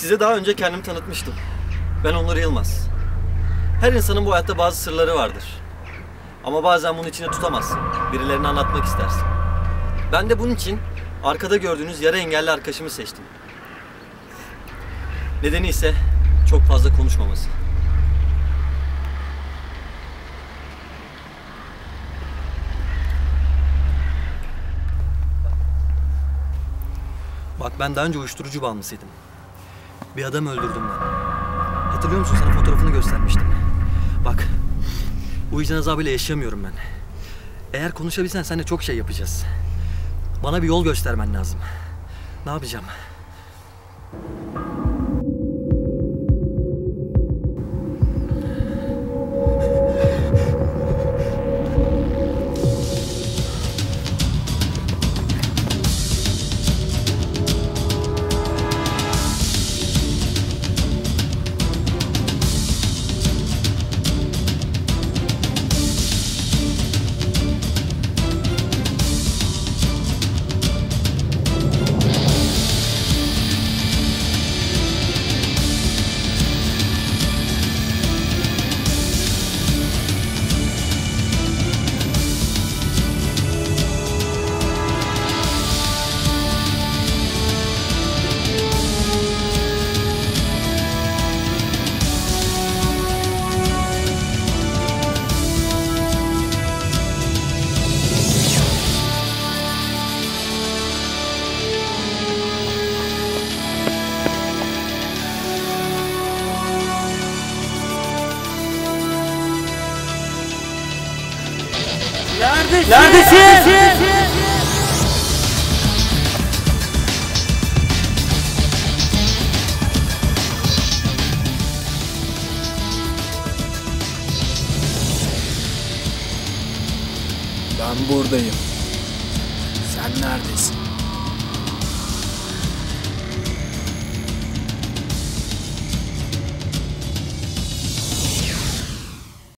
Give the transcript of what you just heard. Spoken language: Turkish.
Size daha önce kendimi tanıtmıştım. Ben Onur Yılmaz. Her insanın bu hayatta bazı sırları vardır. Ama bazen bunu içine tutamazsın. Birilerine anlatmak istersin. Ben de bunun için arkada gördüğünüz yarı engelli arkadaşımı seçtim. Nedeni ise çok fazla konuşmaması. Bak ben daha önce uyuşturucu bağımlısıydım. Bir adam öldürdüm ben. Hatırlıyor musun sana fotoğrafını göstermiştim. Bak bu vicdan azabıyla yaşayamıyorum ben. Eğer konuşabilsen seninle çok şey yapacağız. Bana bir yol göstermen lazım. Ne yapacağım? Neredesin? Ben buradayım. Sen neredesin?